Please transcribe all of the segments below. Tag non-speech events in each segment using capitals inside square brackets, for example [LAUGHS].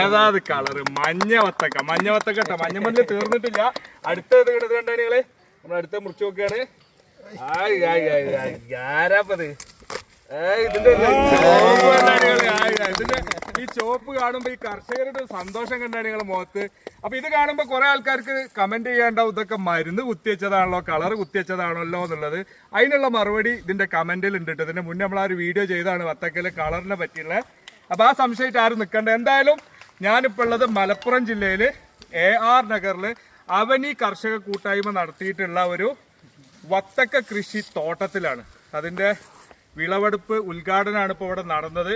ഏതാത് colour മഞ്ഞ വത്തക്ക. മഞ്ഞ വത്തക്ക കേട്ടോ മഞ്ഞ മഞ്ഞ തീർന്നിട്ടില്ല. അടുത്ത ഇത് കണ്ടത് കണ്ടേ നിങ്ങൾ നമ്മൾ അടുത്ത മുറിച്ച് നോക്കുകയാണ് ആയി ആയി ആയി. ആരാപ്പത്? ഈ ചോപ്പ് കാണുമ്പോ ഈ കർഷകരുടെ സന്തോഷം കണ്ടാണ് നിങ്ങളെ മുഖത്ത്. അപ്പൊ ഇത് കാണുമ്പോ കുറെ ആൾക്കാർക്ക് കമന്റ് ചെയ്യാണ്ടാവും ഇതൊക്കെ മരുന്ന് കുത്തിവെച്ചതാണല്ലോ കളർ കുത്തിവെച്ചതാണല്ലോ എന്നുള്ളത്. അതിനുള്ള മറുപടി ഇതിന്റെ കമന്റിൽ ഉണ്ട് ട്ടോ. ഇതിന്റെ മുന്നേ നമ്മൾ ആ ഒരു വീഡിയോ ചെയ്താണ് വത്തക്കൽ കളറിനെ പറ്റിയുള്ള. അപ്പൊ ആ സംശയമായിട്ട് ആരും നിൽക്കണ്ട എന്തായാലും ഞാനിപ്പോൾ ഉള്ളത് മലപ്പുറം ജില്ലയിൽ എ ആർ നഗറിൽ അവനി കർഷക കൂട്ടായ്മ നടത്തിയിട്ടുള്ള ഒരു വത്തക്ക കൃഷി തോട്ടത്തിലാണ്. അതിന്റെ വിളവെടുപ്പ് ഉദ്ഘാടനമാണ് ഇപ്പോൾ ഇവിടെ നടന്നത്.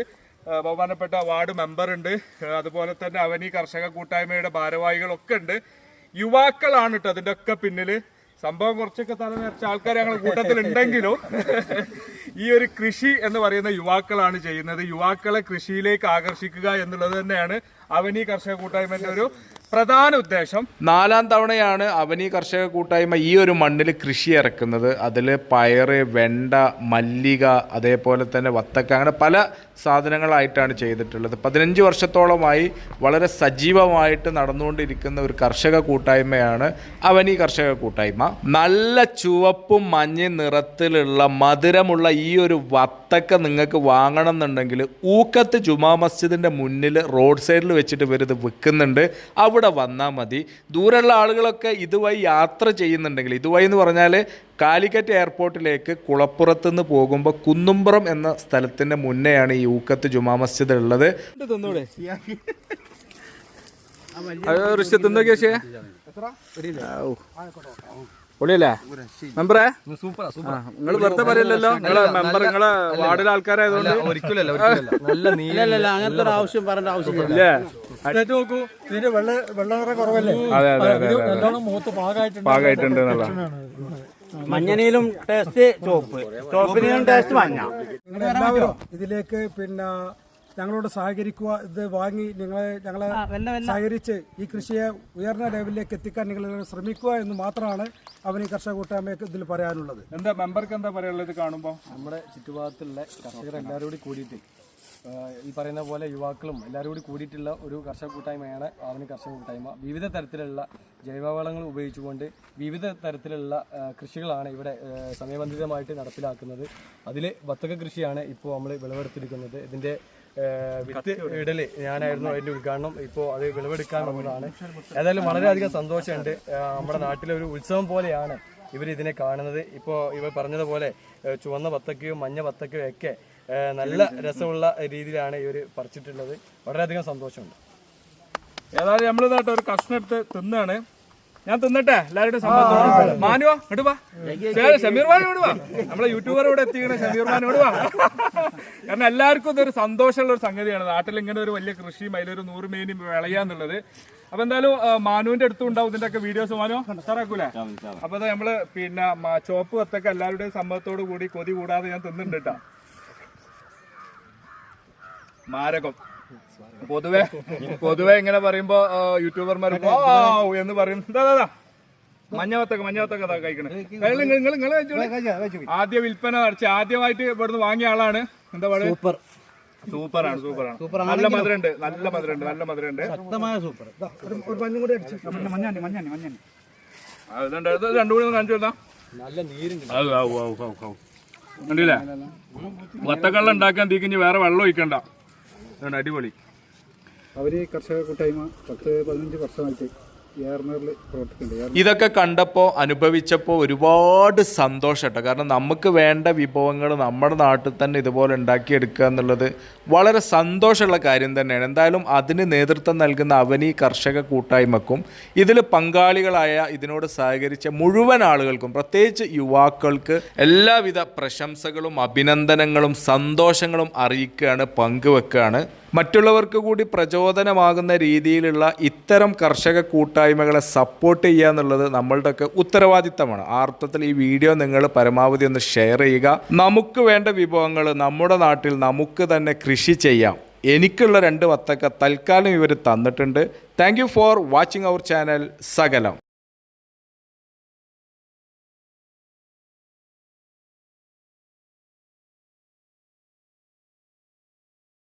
ബഹുമാനപ്പെട്ട വാർഡ് മെമ്പർ ഉണ്ട്. അതുപോലെ തന്നെ അവനി കർഷക കൂട്ടായ്മയുടെ ഭാരവാഹികളൊക്കെ ഉണ്ട്. യുവാക്കളാണ് കേട്ടോ അതിന്റെ ഒക്കെ പിന്നിൽ സംഭവം കുറച്ചൊക്കെ തല നിറച്ച ആൾക്കാർ ഞങ്ങൾ കൂട്ടത്തിൽ ഉണ്ടെങ്കിലും ഈ ഒരു കൃഷി എന്ന് പറയുന്ന യുവാക്കളാണ് ചെയ്യുന്നത്. യുവാക്കളെ കൃഷിയിലേക്ക് ആകർഷിക്കുക എന്നുള്ളത് തന്നെയാണ് അവനി കർഷക കൂട്ടായ്മന്റെ ഒരു പ്രധാന ഉദ്ദേശം നാലാം തവണയാണ് അവനി കർഷക കൂട്ടായ്മ ഈ ഒരു മണ്ണിൽ കൃഷി ഇറക്കുന്നത്. അതിൽ പയറ് വെണ്ട മല്ലിക അതേപോലെ തന്നെ വത്തക്ക അങ്ങനെ പല സാധനങ്ങളായിട്ടാണ് ചെയ്തിട്ടുള്ളത്. പതിനഞ്ച് വർഷത്തോളമായി വളരെ സജീവമായിട്ട് നടന്നുകൊണ്ടിരിക്കുന്ന ഒരു കർഷക കൂട്ടായ്മയാണ് അവനി കർഷക കൂട്ടായ്മ. നല്ല ചുവപ്പും മഞ്ഞ നിറത്തിലുള്ള മധുരമുള്ള ഈ ഒരു വത്തക്ക നിങ്ങൾക്ക് വാങ്ങണം എന്നുണ്ടെങ്കിൽ ഊക്കത്ത് ജുമാ മസ്ജിദിന്റെ മുന്നിൽ റോഡ് സൈഡിൽ വെച്ചിട്ട് ഇവർ ഇത് വിൽക്കുന്നുണ്ട്. അവിടെ വന്നാൽ മതി. ദൂരെയുള്ള ആളുകളൊക്കെ ഇതുവഴി യാത്ര ചെയ്യുന്നുണ്ടെങ്കിൽ ഇതുവഴി എന്ന് പറഞ്ഞാൽ കാലിക്കറ്റ് എയർപോർട്ടിലേക്ക് കുളപ്പുറത്ത് നിന്ന് പോകുമ്പോൾ കുന്നുംപുറം എന്ന സ്ഥലത്തിന്റെ മുന്നെയാണ് ഈ ഊക്കത്ത് ജുമാ മസ്ജിദ് ഉള്ളത്. തിന്നൂടെ തിന്നോക്കിയ പൊളിയല്ലേ? മെമ്പറേ? നിങ്ങൾ വെറുതെ പറയില്ലല്ലോ? നിങ്ങളെ മെമ്പർ നിങ്ങളെ വാർഡിലെ ആൾക്കാരായതുകൊണ്ട് ഒരിക്കലല്ല ഒരിക്കലല്ല. [LAUGHS] നല്ല നീല അങ്ങനത്തെ ഒരു ആവശ്യം പറയേണ്ട ആവശ്യമില്ല. ഇല്ലേ? നോക്കൂ ഇതിന്റെ വെള്ള വെള്ള നിറം കുറവല്ലേ? അതെ അതെ അതെ ഇത് നല്ലോണം മുഖത്ത് പാകമായിട്ടുണ്ട് പാകമായിട്ടുണ്ട് എന്നുള്ള ടേസ്റ്റ് ചോപ്പ്. ചോപ്പിനും ടേസ്റ്റ് മഞ്ഞ. എല്ലാവരും ഇതിലേക്ക് പിന്നെ ഞങ്ങളോട് സഹകരിക്കുക ഇത് വാങ്ങി നിങ്ങളെ ഞങ്ങളെ സഹകരിച്ച് ഈ കൃഷിയെ ഉയർന്ന ലെവലിലേക്ക് എത്തിക്കാൻ നിങ്ങൾ ശ്രമിക്കുക എന്ന് മാത്രമാണ് അവന് കർഷക കൂട്ടായ്മയ്ക്ക് ഇതിൽ പറയാനുള്ളത്. എന്താ മെമ്പർക്ക് എന്താ പറയാനുള്ളത് കാണുമ്പോൾ നമ്മുടെ ചുറ്റുഭാഗത്തുള്ള കർഷകർ എല്ലാവരും കൂടി കൂടിയിട്ട് ഈ പറയുന്ന പോലെ യുവാക്കളും എല്ലാവരും കൂടി കൂടിയിട്ടുള്ള ഒരു കർഷക കൂട്ടായ്മയാണ് ആവണി കർഷക കൂട്ടായ്മ. വിവിധ തരത്തിലുള്ള ജൈവവളങ്ങൾ ഉപയോഗിച്ചുകൊണ്ട് വിവിധ തരത്തിലുള്ള കൃഷികളാണ് ഇവിടെ സമയബന്ധിതമായിട്ട് നടപ്പിലാക്കുന്നത്. അതിൽ വത്തക കൃഷിയാണ് ഇപ്പോൾ നമ്മൾ വിളവെടുത്തിരിക്കുന്നത്. ഇതിന്റെ വിത്ത് ഇടൽ ഞാനായിരുന്നു അതിന്റെ ഉദ്ഘാടനം. ഇപ്പോൾ അത് വിളവെടുക്കാൻ വന്നതാണ്. ഏതായാലും വളരെയധികം സന്തോഷമുണ്ട്. നമ്മുടെ നാട്ടിലെ ഒരു ഉത്സവം പോലെയാണ് ഇവർ ഇതിനെ കാണുന്നത്. ഇപ്പോൾ ഇവർ പറഞ്ഞതുപോലെ ചുവന്ന വത്തക്കയും മഞ്ഞ വത്തക്കയും ഒക്കെ നല്ല രസമുള്ള രീതിയിലാണ് ഇവർ പറിച്ചിട്ടുള്ളത്. വളരെയധികം സന്തോഷമുണ്ട്. ഏതായാലും നമ്മൾ ഒരു കഷ്ണം എടുത്ത് തിന്നാണ്. ഞാൻ തിന്നട്ടെ. എല്ലാവരുടെയും സമ്മതത്തോടെ മാനുവോ ഇങ്ങോട്ട് വാ. ശരി, ഷമീർ ഇങ്ങോട്ട് വാ. നമ്മളെ യൂട്യൂബർ ഇവിടെ എത്തിക്കണ ഷമീർ മാനു വാ. കാരണം എല്ലാവർക്കും ഇതൊരു സന്തോഷമുള്ള ഒരു സംഗതിയാണ്. നാട്ടിൽ ഇങ്ങനെ ഒരു വലിയ കൃഷിയും അതിലൊരു നൂറ് മേനിയും വിളയാന്നുള്ളത്. അപ്പൊ എന്തായാലും മാനുവിന്റെ അടുത്തും ഉണ്ടാവും ഇതിന്റെ ഒക്കെ വീഡിയോസ് മാനു സാറാക്കൂലേ അപ്പൊ അത് നമ്മൾ പിന്നെ മ- ചോപ്പ് വത്തൊക്കെ എല്ലാവരുടെയും സമ്മതത്തോടു കൂടി കൊതി കൂടാതെ ഞാൻ തിന്നിട്ടുണ്ട് കേട്ടോ മാരകം. പൊതുവെ പൊതുവെ ഇങ്ങനെ പറയുമ്പോ യൂട്യൂബർമാർ എന്ന് പറയും. മഞ്ഞവത്തൊക്കെ ദാ കഴിക്കണേ. നിങ്ങൾ നിങ്ങൾ നിങ്ങൾ ആദ്യ വിൽപ്പന നടത്തി ആദ്യമായിട്ട് ഇവിടുന്ന് വാങ്ങിയ ആളാണ്. എന്താ പറയുക സൂപ്പർ. സൂപ്പറാണ് സൂപ്പറാണ്. നല്ല മധുരണ്ട് നല്ല മധുരണ്ട് നല്ല മധുരണ്ട് ശക്തമായ സൂപ്പർ. ഒരു മഞ്ഞും കൂടി അടിച്ച്. മഞ്ഞാനി മഞ്ഞാനി മഞ്ഞാനി അതുണ്ട് ഇത് രണ്ടു കൂടി ഒന്ന് കാണിച്ചു കൊടുത്താ നല്ല നീരുണ്ട് വത്തക്കള്ള ഉണ്ടാക്കാൻ തീക്കിഞ്ഞ് വേറെ വെള്ളം ഒഴിക്കണ്ട. അടിപൊളി. അവർ കർഷക കൂട്ടായ്മ പത്ത് പതിനഞ്ച് വർഷമായിട്ട് ഇതൊക്കെ കണ്ടപ്പോൾ അനുഭവിച്ചപ്പോൾ ഒരുപാട് സന്തോഷം കേട്ടോ. കാരണം നമുക്ക് വേണ്ട വിഭവങ്ങൾ നമ്മുടെ നാട്ടിൽ തന്നെ ഇതുപോലെ ഉണ്ടാക്കിയെടുക്കുക എന്നുള്ളത് വളരെ സന്തോഷമുള്ള കാര്യം തന്നെയാണ്. എന്തായാലും അതിന് നേതൃത്വം നൽകുന്ന അവനി കർഷക കൂട്ടായ്മക്കും ഇതിൽ പങ്കാളികളായ ഇതിനോട് സഹകരിച്ച മുഴുവൻ ആളുകൾക്കും പ്രത്യേകിച്ച് യുവാക്കൾക്ക് എല്ലാവിധ പ്രശംസകളും അഭിനന്ദനങ്ങളും സന്തോഷങ്ങളും അറിയിക്കുകയാണ് പങ്കുവെക്കുകയാണ്. മറ്റുള്ളവർക്ക് കൂടി പ്രചോദനമാകുന്ന രീതിയിലുള്ള ഇത്തരം കർഷക കൂട്ടായ്മകളെ സപ്പോർട്ട് ചെയ്യുക എന്നുള്ളത് നമ്മളുടെയൊക്കെ ഉത്തരവാദിത്തമാണ്. ആർത്ഥത്തിൽ ഈ വീഡിയോ നിങ്ങൾ പരമാവധി ഒന്ന് ഷെയർ ചെയ്യുക. നമുക്ക് വേണ്ട വിഭവങ്ങൾ നമ്മുടെ നാട്ടിൽ നമുക്ക് തന്നെ കൃഷി ചെയ്യാം. എനിക്കുള്ള രണ്ട് വത്തക്ക തൽക്കാലം ഇവർ തന്നിട്ടുണ്ട്. Thank for watching our channel സകലം.